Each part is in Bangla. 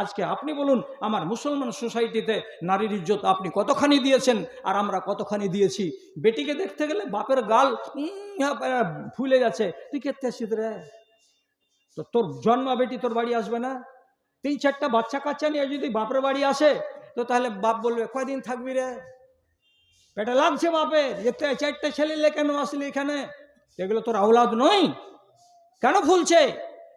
আজকে আপনি বলুন, আমার মুসলমান সোসাইটিতে নারীর ইজ্জত আপনি কতখানি দিয়েছেন আর আমরা কতখানি দিয়েছি? বেটিকে দেখতে গেলে বাপের গাল ফুলে যাচ্ছে। তুই কেতে আসিস রে? তো তোর জন্মা বেটি তোর বাড়ি আসবে না? তিন চারটা বাচ্চা কাচ্চা নিয়ে যদি বাপের বাড়ি আসে, তো তাহলে বাপ বলবে, কয়দিন থাকবি রে? পেটে লাগছে বাপের। যে চারটে ছেলে কেন আসলি এখানে? এগুলো তোর আওলাদ নয়। কেন ফুলছে?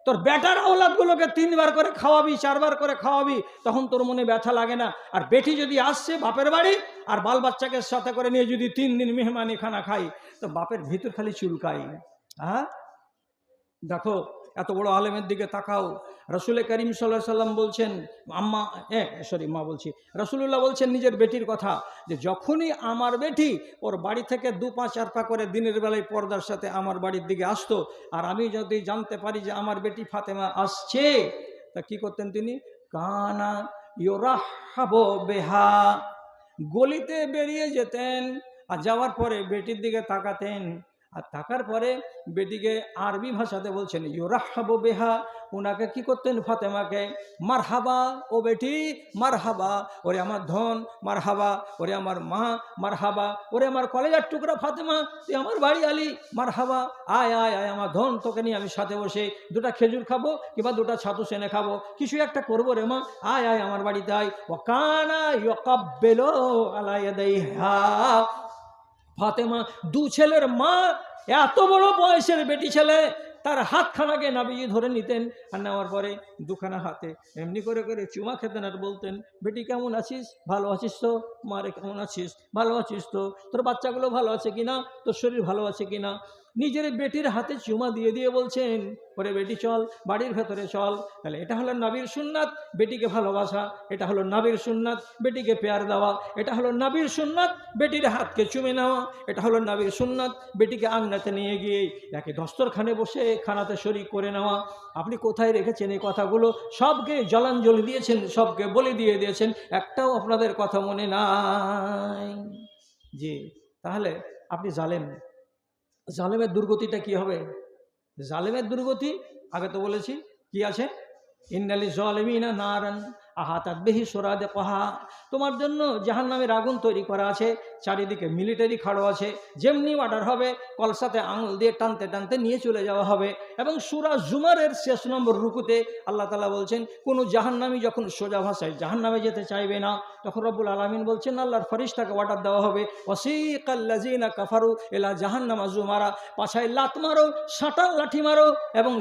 তোর বেটার আওলাদগুলোকে তিনবার করে খাওয়াবি, চারবার করে খাওয়াবি, তখন তোর মনে ব্যথা লাগে না। আর বেটি যদি আসছে বাপের বাড়ি আর বাল বাচ্চাকে সাথে করে নিয়ে যদি তিন দিন মেহমানি খানা খাই, তো বাপের ভিতর খালি চুলকাই হ্যাঁ? দেখো, এত বড় আলেমের দিকে তাকাও। রসুল করিম সাল্লাহ সাল্লাম বলছেন, আম্মা হ্যাঁ সরি, মা বলছি। রসুল্লাহ বলছেন নিজের বেটির কথা, যে যখনই আমার বেটি ওর বাড়ি থেকে দু পাঁচ চার পা করে দিনের বেলায় পর্দার সাথে আমার বাড়ির দিকে আসতো, আর আমি যদি জানতে পারি যে আমার বেটি ফাতেমা আসছে, তা কি করতেন তিনি? কানা ইয়োরাহাবো বেহা গলিতে বেরিয়ে যেতেন, আর যাওয়ার পরে বেটির দিকে তাকাতেন। আর থাকার পরে বেটিকে আরবি ভাষাতে বলছেন ইয়োরাহাবো বেহা ওনাকে কি করতেন ফাতেমাকে মার হাবা ও বেটি মার হাবা ওরে আমার ধন মার হাবা ওরে আমার মা মার হাবা ওরে আমার কলেজার টুকরা ফাতেমা, তুই আমার বাড়ি আলি মার হাবা আয় আয় আয়, আমার ধন, তোকে নিয়ে আমি সাথে বসে দুটা খেজুর খাব কিংবা দুটা ছাতু সেনে খাব, কিছু একটা করব রে মা, আয় আয়, আমার বাড়িতে আয় ও কানা ইয়কাব্বেলো আলাইহা ফাতেমা, দু ছেলের মা, এত বড় বয়সের বেটি ছেলে, তার হাতখানাকে নাবিয়ে ধরে নিতেন আর নেওয়ার পরে দুখানা হাতে এমনি করে করে চুমা খেতেন আর বলতেন, বেটি, কেমন আছিস? ভালো আছিস তো। মারে কেমন আছিস? ভালো আছিস তো। তোর বাচ্চাগুলো ভালো আছে কিনা? তোর শরীর ভালো আছে কিনা? নিজের বেটির হাতে চুমা দিয়ে দিয়ে বলছেন, ওরে বেটি চল, বাড়ির ভেতরে চল। তাহলে এটা হলো নাবির সুন্নাত, বেটিকে ভালোবাসা, এটা হলো নাবির সুন্নাত, বেটিকে পেয়ার দেওয়া, এটা হলো নাবির সুন্নাত, বেটির হাতকে চুমে নেওয়া, এটা হলো নাবির সুন্নাত, বেটিকে আংনাতে নিয়ে গিয়ে একে দস্তরখানে বসে খানাতে শরিক করে নেওয়া। আপনি কোথায় রেখেছেন এই কথাগুলো? সবকে জলাঞ্জলি দিয়েছেন, সবকে বলে দিয়ে দিয়েছেন, একটাও আপনাদের কথা মনে নাই। জি, তাহলে আপনি জালেম। জালেমের দুর্গতিটা কি হবে? জালেমের দুর্গতি আগে তো বলেছি কি আছে? ইন্দালি জলেমিনা নারান। আহাতাত বেহি সোরাদে কহা তোমার জন্য জাহান নামের আগুন তৈরি করা আছে, চারিদিকে মিলিটারি খাড়ো আছে, যেমনি অর্ডার হবে, কলসাতে আঙুল দিয়ে টানতে টানতে নিয়ে চলে যাওয়া হবে। এবং সুরা জুমারের শেষ নম্বর রুকুতে আল্লাহ তালা বলছেন, কোনো জাহান্নামি যখন সোজা ভাষায় জাহান্নামে যেতে চাইবে না, তখন রব্বুল আলমিন বলছেন, আল্লাহর ফরিস্তাকে অর্ডার দেওয়া হবে ওসিকাল্লাজিনা কাফারু এলা জাহান্নামা জুমারা পাছায় লাত মারো সাঁটার লাঠি মারো, এবং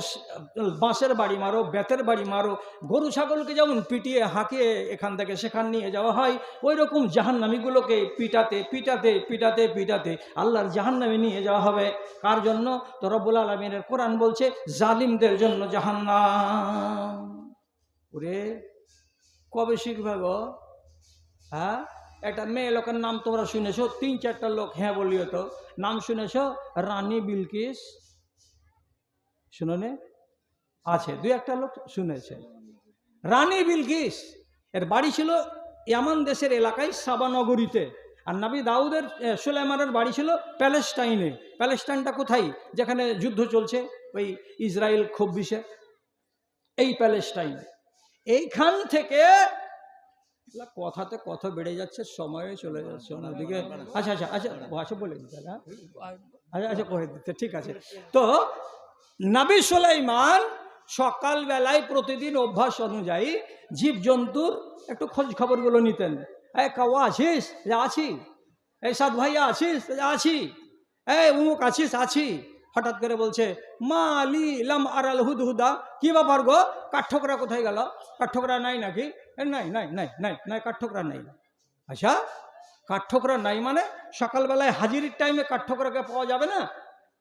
বাঁশের বাড়ি মারো, বেতের বাড়ি মারো। গরু, ছাগলকে যেমন পিটিয়ে হাঁকিয়ে এখান থেকে সেখান নিয়ে যাওয়া হয়। ওই রকম জাহান্নামীগুলোকে পিটাতে পিটাতে পিটাতে পিটাতে আল্লাহর জাহান্নামে নিয়ে যাওয়া হবে। কার জন্য? তো রব্বুল আলমিনের কোরআন বলছে, জালিমদের জন্য জাহান্নাম। ওরে, কবে শিখবে গো? হ্যাঁ? একটা মেয়ে লোকের নাম তোমরা শুনেছো? তিন চারটা লোক হ্যাঁ বলিও তো। নাম শুনেছ? রানী বিলকিস? শুনোনে? আছে, দুই একটা লোক শুনেছে। রানী বিলকিস এর বাড়ি ছিল ইয়ামান দেশের এলাকায় সাবানগরীতে। আর নাবি দাউদের সুলাইমানের বাড়ি ছিল প্যালেস্টাইনে। প্যালেস্টাইনটা কোথায়? যেখানে যুদ্ধ চলছে ওই ইসরায়েল খব্বিশে এই প্যালেস্টাইন। এইখান থেকে কথাতে কথা বেড়ে যাচ্ছে, সময়ে চলে যাচ্ছে ওনাদিকে আচ্ছা আচ্ছা আচ্ছা আচ্ছা বলে দিতে হ্যাঁ? আচ্ছা আচ্ছা করে দিতে, ঠিক আছে। তো নাবি সুলাইমান সকালবেলায় প্রতিদিন অভ্যাস অনুযায়ী জীবজন্তুর একটু খোঁজ খবরগুলো নিতেন। এই কাওয়া আছিস? আছি। এই সাত ভাইয়া আছিস? আছি। এই উমুক আছিস? আছি। হঠাৎ করে বলছে, মা আলি লাম আর আল হুদ হুদা। কি ব্যাপার গো? কাঠঠোকরা কোথায় গেল? কাঠঠোকরা নাই নাকি? নাই নাই নাই নাই নাই, কাঠঠোকরা নাই। আচ্ছা কাঠঠোকরা নাই মানে সকালবেলায় হাজিরির টাইমে কাঠঠোকরাকে পাওয়া যাবে না?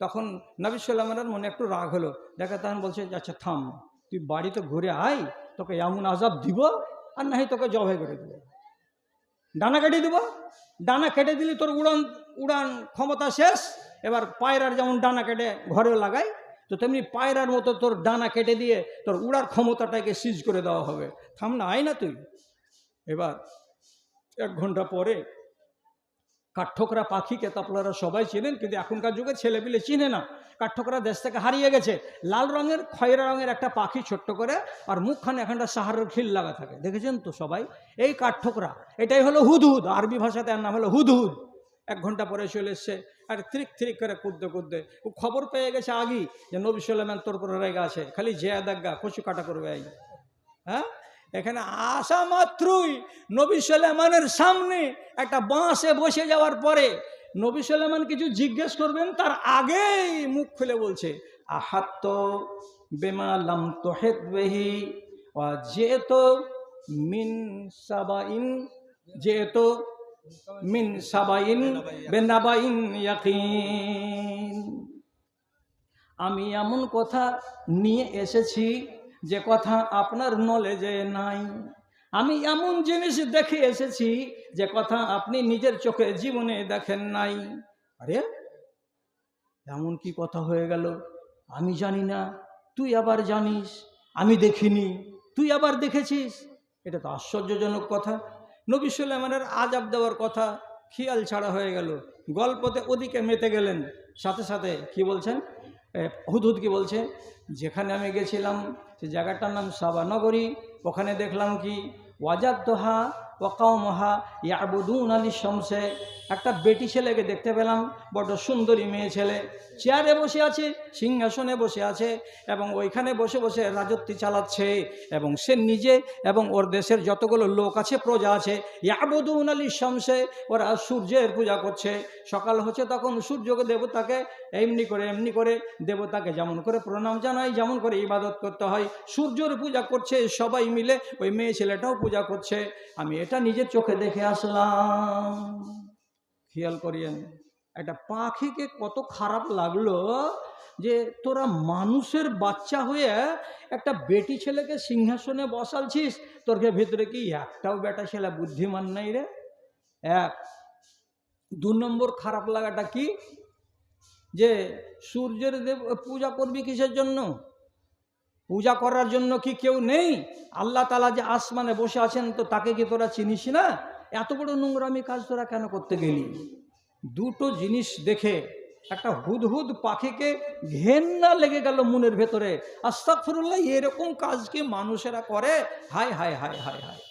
তখন নবী সাল্লামের মনে একটু রাগ হলো। দেখে তখন বলছে আচ্ছা থাম। তুই বাড়িতে ঘুরে আয়, তোকে এমন আজাব দিব আর নাহি তোকে জবাই করে দেবো। ডানা কেটে দিব। ডানা কেটে দিলে তোর উড়ান উড়ান ক্ষমতা শেষ। এবার পায়রার যেমন ডানা কেটে ঘরেও লাগাই, তো তেমনি পায়রার মতো তোর ডানা কেটে দিয়ে তোর উড়ার ক্ষমতাটাকে সিজ করে দেওয়া হবে। থাম না, আয় না তুই। এবার এক ঘণ্টা পরে কাঠঠোকরা পাখিকে তো আপনারা সবাই চেনেন, কিন্তু এখনকার যুগে ছেলেপিলে চিনে না। কাঠঠোকরা দেশ থেকে হারিয়ে গেছে। লাল রঙের, খয়েরা রঙের একটা পাখি ছোট্ট করে, আর মুখখানে এখানটা সাহারের খিল লাগা থাকে। দেখেছেন তো সবাই? এই কাঠঠোকরা, এটাই হলো হুদহুদ। আরবি ভাষাতে এর নাম হলো হুদহুদ। এক ঘণ্টা পরে চলে এসছে, আর থ্রিক থ্রিক করে কুদতে কুদতে ও খবর পেয়ে গেছে আগেই যে নবী সাল্লামেন তোর পরে রেগে আছে। খালি জেয়া দাগা কচু কাটা করবে হ্যাঁ? এখানে আসা মাত্রই নবী সাল্লামানের সামনে একটা বাঁশে বসে যাওয়ার পরে নবী সাল্লামান কিছু জিজ্ঞেস করবেন, তার আগেই মুখ খুলে বলছে, আহাত্ত বেমা লাম তোহেদ বেহি যেহেতু মিন সাবাইন, যেহেতু মিন সাবাইন বেনাবাইন আমি এমন কথা নিয়ে এসেছি যে কথা আপনার নলেজে নাই। আমি এমন জিনিস দেখে এসেছি যে কথা আপনি নিজের চোখে জীবনে দেখেন নাই। আরে, এমন কি কথা হয়ে গেল? আমি জানি না। তুই আবার জানিস? আমি দেখিনি। তুই আবার দেখেছিস? এটা তো আশ্চর্যজনক কথা। নবী সুলেমানের আজাব দেওয়ার কথা খেয়াল ছাড়া হয়ে গেল। গল্পতে ওদিকে মেতে গেলেন। সাথে সাথে কি বলছেন? হুদহুদ কি বলছে? যেখানে আমি গেছিলাম সে জায়গাটার নাম সাবানগরী ওখানে দেখলাম কি ওয়াজাদ দোহা ওয়াকাউমহা ইয়াবুদুন আলী শমসে একটা বেটি ছেলেকে দেখতে পেলাম, বড় সুন্দরী মেয়ে ছেলে। চেয়ারে বসে আছে, সিংহাসনে বসে আছে এবং ওইখানে বসে বসে রাজত্বী চালাচ্ছে এবং সে নিজে এবং ওর দেশের যতগুলো লোক আছে, প্রজা আছে, ইয়াবুদুন আলী শমসে ওরা সূর্যের পূজা করছে। সকাল হচ্ছে তখন সূর্যকে দেবতাকে এমনি করে এমনি করে দেবতাকে যেমন করে প্রণাম জানাই, যেমন করে ইবাদত করতে হয়, সূর্যর পূজা করছে, সবাই মিলে ওই মেয়ে ছেলেটাও পূজা করছে। আমি এটা নিজের চোখে দেখে আসলাম। খেয়াল করিয়েন একটা পাখিকে কত খারাপ লাগল যে তোরা মানুষের বাচ্চা হয়ে একটা বেটি ছেলেকে সিংহাসনে বসালছিস তোর ভেতরে কি একটাও বেটা ছেলে বুদ্ধিমান নাই রে? এক, দু নম্বর খারাপ লাগাটা কি? যে সূর্যের দেব, পূজা করবি কিসের জন্য? পূজা করার জন্য কি কেউ নেই? আল্লাহ তালা যে আসমানে বসে আছেন তো তাকে কি তোরা চিনিস না? এত বড় নোংরামি কাজ তোরা কেন করতে গেলি? দুটো জিনিস দেখে একটা হুদহুদ পাখিকে ঘেন্না লেগে গেল মনের ভেতরে। আস্তাকফরুল্লাহ এরকম কাজ কি মানুষেরা করে? হায় হায় হায় হায় হায়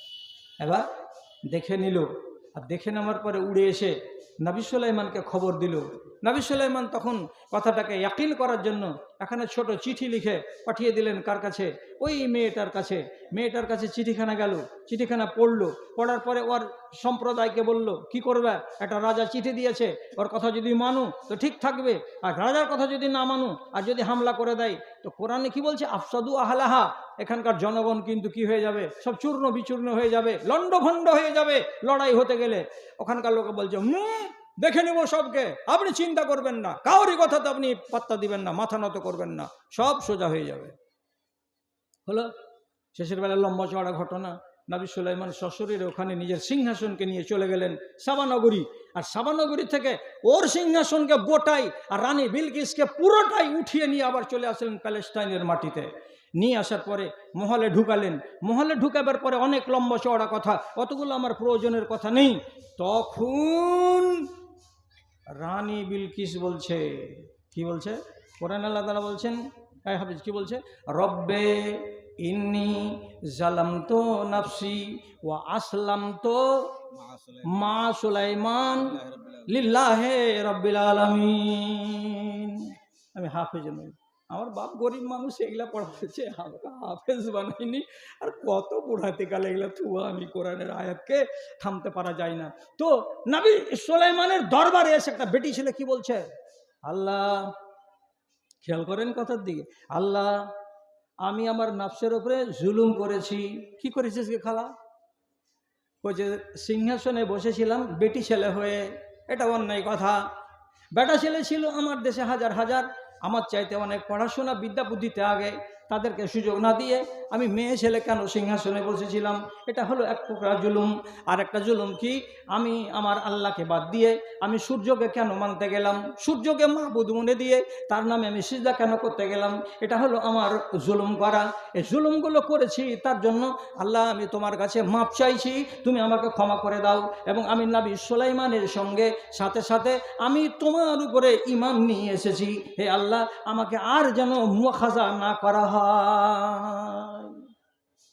এবার দেখে নিল, আর দেখে নেওয়ার পরে উড়ে এসে নাবিসুল্লাহমানকে খবর দিল নবী সুলাইমান তখন কথাটাকে ইয়াকিন করার জন্য এখানে ছোট চিঠি লিখে পাঠিয়ে দিলেন কার কাছে? ওই মেয়েটার কাছে। মেয়েটার কাছে চিঠিখানা গেল। চিঠিখানা পড়ল। পড়ার পরে ওর সম্প্রদায়কে বলল, কি করবে? একটা রাজা চিঠি দিয়েছে। ওর কথা যদি মানু তো ঠিক থাকবে। আর রাজার কথা যদি না মানু আর যদি হামলা করে দেয় তো কোরআনে কি বলছে? আফসাদু আহলাহা। এখানকার জনগণ কিন্তু কি হয়ে যাবে? সব চূর্ণ বিচূর্ণ হয়ে যাবে। লণ্ডভণ্ড হয়ে যাবে লড়াই হতে গেলে। ওখানকার লোকে বলছে হুম দেখে নেব সবকে। আপনি চিন্তা করবেন না। কাউরি কথাতে আপনি পাত্তা দিবেন না, মাথা নত করবেন না। সব সোজা হয়ে যাবে। হলো? শেষের বেলা লম্বা চড়া ঘটনা। নাবি সুলাইমান শ্বশুরের ওখানে নিজের সিংহাসনকে নিয়ে চলে গেলেন সাবানগরী। আর সাবানগরী থেকে ওর সিংহাসনকে গোটাই আর রানী বিলকিসকে পুরোটাই উঠিয়ে নিয়ে আবার চলে আসলেন প্যালেস্টাইনের মাটিতে। নিয়ে আসার পরে মহলে ঢুকালেন। মহলে ঢুকাবার পরে অনেক লম্বা চওড়া কথা, অতগুলো আমার প্রয়োজনের কথা নেই। তখন রানী বিলকিস বলছে, কি বলছে? কোরআন আল্লাহ তালা বলছেন হ্যাঁ হাফিজ, কি বলছে? রব্বে ইন্নি জালাম তো নাফসি ও আসলাম তো মা সুলাইমান লিল্লাহে রব্বিল আলমী আমি হাফিজ নই। আমার বাপ গরিব মানুষ, এগুলা পড়াচ্ছে আমাকে হাফেজ বানাইনি আর কত বুড়াতে কালে এগুলা থুয়া আমি কোরআনের আয়াতকে থামতে পারা যায় না। তো নবী সুলাইমানের দরবারে এসে একটা বেটি ছেলে কি বলছে? আল্লাহ, খেয়াল করেন কথার দিকে। আল্লাহ, আমি আমার নাফসের ওপরে জুলুম করেছি। কি করেছিস কে খালা? যে সিংহাসনে বসেছিলাম বেটি ছেলে হয়ে। এটা অন্যায় কথা। বেটা ছেলে ছিল আমার দেশে হাজার হাজার। আমার চাইতে অনেক পড়াশোনা বিদ্যা বুদ্ধিতে আগে তাদেরকে সুযোগ না দিয়ে আমি মেয়ে ছেলে কেন সিংহাসনে বসেছিলাম? এটা হলো এক প্রকার জুলুম। আর একটা জুলুম কি? আমি আমার আল্লাহকে বাদ দিয়ে আমি সূর্যকে কেন মানতে গেলাম? সূর্যকে মাহবুদ মনে দিয়ে তার নামে আমি সিজদা কেন করতে গেলাম? এটা হলো আমার জুলুম করা। এই জুলুমগুলো করেছি তার জন্য আল্লাহ, আমি তোমার কাছে মাপ চাইছি। তুমি আমাকে ক্ষমা করে দাও এবং আমি নাবি সোলাইমানের সঙ্গে সাথে সাথে আমি তোমার উপরে ইমান নিয়ে এসেছি। হে আল্লাহ, আমাকে আর যেন মুখাজা না করা হয়।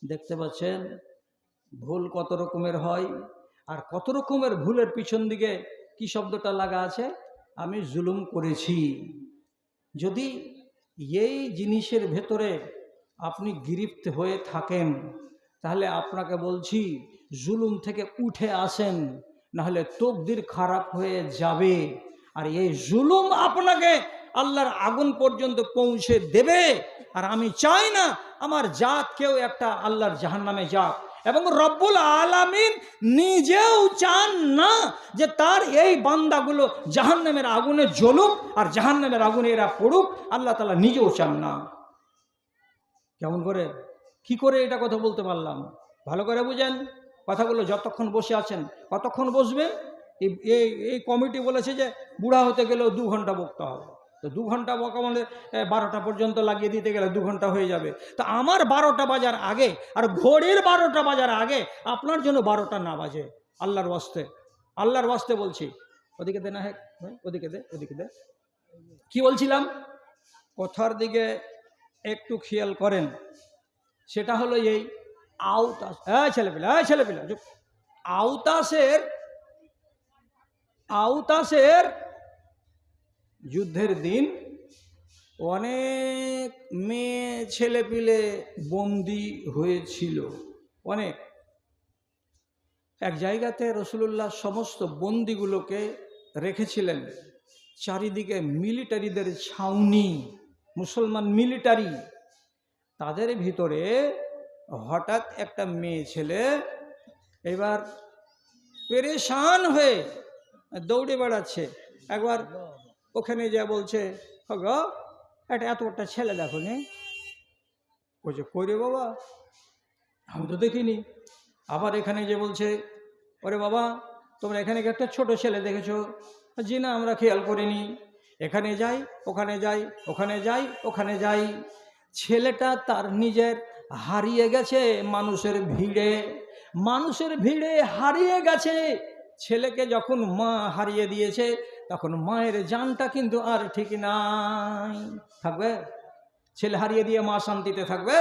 দেখতে পাচ্ছেন? ভুল কত রকমের হয় আর কত রকমের ভুলের পিছন দিকে কি শব্দটা লাগা আছে? আমি জুলুম করেছি। যদি এই জিনিসের ভেতরে আপনি গিরিফত হয়ে থাকেন, তাহলে আপনাকে বলছি, জুলুম থেকে উঠে আসেন, নাহলে তকদির খারাপ হয়ে যাবে। আর এই জুলুম আপনাকে আল্লাহর আগুন পর্যন্ত পৌঁছে দেবে। আর আমি চাই না আমার জাত কেউ একটা আল্লাহর জাহান নামে যাক। এবং রব্বুল আলামিন নিজেও চান না যে তার এই বান্দাগুলো জাহান্নামের আগুনে জ্বলুক আর জাহান্নামের আগুনে এরা পড়ুক। আল্লাহ তালা নিজেও চান না। কেমন করে? কি করে এটা কথা বলতে পারলাম? ভালো করে বুঝেন? কথাগুলো যতক্ষণ বসে আছেন কতক্ষণ বসবে এই এই কমিটি বলেছে যে বুড়া হতে গেলেও দু ঘণ্টা বকতে হবে। তো দু ঘণ্টা বকা মানে বারোটা পর্যন্ত লাগিয়ে দিতে গেলে দু ঘণ্টা হয়ে যাবে। তো আমার বারোটা বাজার আগে আর ঘড়ির বারোটা বাজার আগে আপনার জন্য বারোটা না বাজে। আল্লাহর ওয়াস্তে আল্লাহর ওয়াস্তে বলছি। ওদিকে দে না হ্যাঁ ওদিকে দে ওদিকে দে। কি বলছিলাম? কথার দিকে একটু খেয়াল করেন। সেটা হলো এই আউতাস হ্যাঁ ছেলেপিলা হ্যাঁ ছেলেপিলা। আউতাসের আউতাসের যুদ্ধের দিন অনেক মেয়ে ছেলেপিলে বন্দি হয়েছিল, অনেক। এক জায়গাতে রসুল্লাহ সমস্ত বন্দিগুলোকে রেখেছিলেন, চারিদিকে মিলিটারিদের ছাউনি, মুসলমান মিলিটারি। তাদের ভিতরে হঠাৎ একটা মেয়ে ছেলে এবার পেরেশান হয়ে দৌড়ে বেড়াচ্ছে, একবার ওখানে যা বলছে, হগ একটা এত একটা ছেলে দেখো নি বলছে কই রে বাবা? আমি তো দেখিনি। আবার এখানে যে বলছে, ওরে বাবা, তোমরা এখানে একটা ছোট ছেলে দেখেছ? জি না, আমরা খেয়াল করিনি। এখানে যাই, ওখানে যাই ওখানে যাই ওখানে যাই। ছেলেটা তার নিজের হারিয়ে গেছে মানুষের ভিড়ে। মানুষের ভিড়ে হারিয়ে গেছে। ছেলেকে যখন মা হারিয়ে দিয়েছে মায়ের জানটা কিন্তু আর ঠিক নাই। থাকবে? ছেলে হারিয়ে দিয়ে মা শান্তিতে থাকবে?